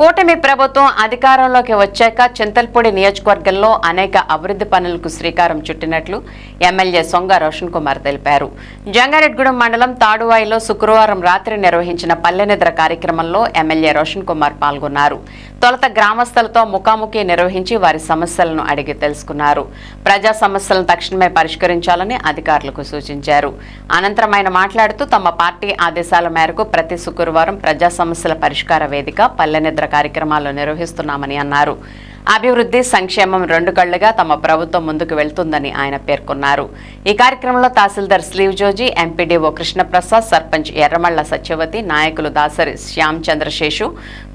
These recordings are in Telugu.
కూటమి ప్రభుత్వం అధికారంలోకి వచ్చాక చింతల్పూడి నియోజకవర్గంలో అనేక అభివృద్ధి పనులకు శ్రీకారం చుట్టినట్లు ఎమ్మెల్యే సొంగ రోషన్ కుమార్ తెలిపారు. జంగారెడ్గూడెం మండలం తాడువాయిలో శుక్రవారం రాత్రి నిర్వహించిన పల్లెనిద్ర కార్యక్రమంలో ఎమ్మెల్యే రోషన్ కుమార్ పాల్గొన్నారు. తొలత గ్రామస్తులతో ముఖాముఖి నిర్వహించి వారి సమస్యలను అడిగి తెలుసుకున్నారు. ప్రజా సమస్యలను తక్షణమే పరిష్కరించాలని అధికారులకు సూచించారు. అనంతరం ఆయన మాట్లాడుతూ తమ పార్టీ ఆదేశాల మేరకు ప్రతి శుక్రవారం ప్రజా సమస్యల పరిష్కార వేదిక పల్లెనిద్ర కార్యక్రమాలు నిర్వహిస్తున్నామని అన్నారు. అభివృద్ధి సంక్షేమం రెండు కళ్ళుగా తమ ప్రభుత్వం ముందుకు వెళ్తుందని ఆయన పేర్కొన్నారు. ఈ కార్యక్రమంలో తహసీల్దార్ స్లీవ్ జోజీ ఎంపీడీఓ కృష్ణప్రసాద్ సర్పంచ్ ఎర్రమళ్ళ సత్యవతి నాయకులు దాసరి శ్యామ్ చంద్రశేషు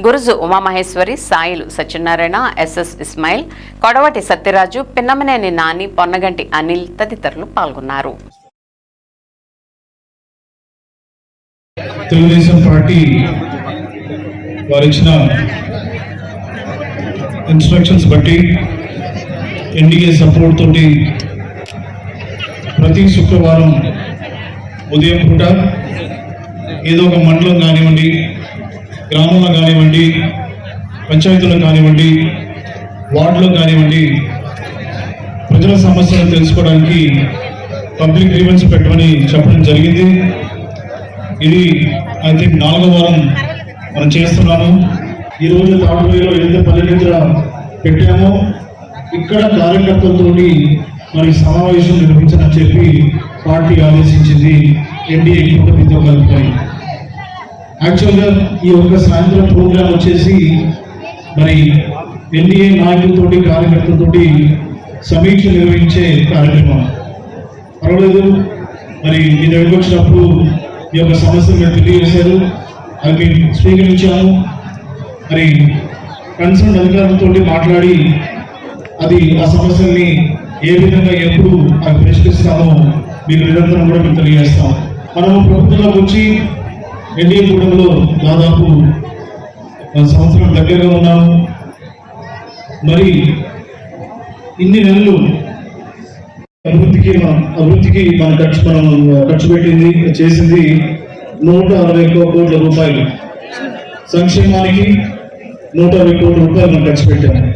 గురుజు ఉమామహేశ్వరి సాయిలు సత్యనారాయణ ఎస్ఎస్ ఇస్మాయిల్ కొడవటి సత్యరాజు పిన్నమనేని నాని పొన్నగంటి అనిల్ తదితరులు పాల్గొన్నారు. తెలుగుదేశం పార్టీ వారు ఇచ్చిన ఇన్స్ట్రక్షన్స్ బట్టి ఎన్డీఏ సపోర్ట్ తోటి ప్రతి శుక్రవారం ఉదయం పూట ఏదో ఒక మండలం కానివ్వండి గ్రామంలో కానివ్వండి పంచాయతీలో కానివ్వండి వార్డులో కానివ్వండి ప్రజల సమస్యలను తెలుసుకోవడానికి పబ్లిక్ గ్రీవెన్స్ పెట్టమని చెప్పడం జరిగింది. ఇది ఐ థింక్ నాలుగో వారం మనం చేస్తున్నాము. ఈ రోజు తాడువేలో ఏదైతే పల్లెనిద్ర పెట్టామో. ఇక్కడ కార్యకర్తలతో మరి సమావేశం నిర్వహించని చెప్పి పార్టీ ఆదేశించింది. ఎన్డీఏ కూటమితో కలిపి యాక్చువల్గా ఈ యొక్క సాయంత్రం ప్రోగ్రాం వచ్చేసి మరి ఎన్డీఏ నాయకులతోటి కార్యకర్తలతోటి సమీక్ష నిర్వహించే కార్యక్రమం. పర్వాలేదు. మరి మీ దగ్గరకు వచ్చినప్పుడు ఈ యొక్క సమస్యను మీరు తెలియజేశారు. అది స్వీకరించాము మరి కన్సర్న్ అధికారులతో మాట్లాడి అది ఆ సమస్యల్ని ఏ విధంగా ఎప్పుడు అవి పరిష్కరిస్తామో మీకు నిరంతరం కూడా మేము తెలియజేస్తాం. మనము ప్రభుత్వంలోకి వచ్చి ఎన్డీఏ కూడంలో దాదాపు సంవత్సరం దగ్గరగా ఉన్నాము. మరి ఇన్ని నెలలు అభివృద్ధికి మనం అభివృద్ధికి మనం ఖర్చు మనం ఖర్చు పెట్టింది చేసింది నూట అరవై కోట్ల రూపాయలు. సంక్షేమానికి నూట అరవై కోట్ల రూపాయలు మనం ఖర్చు పెట్టాము.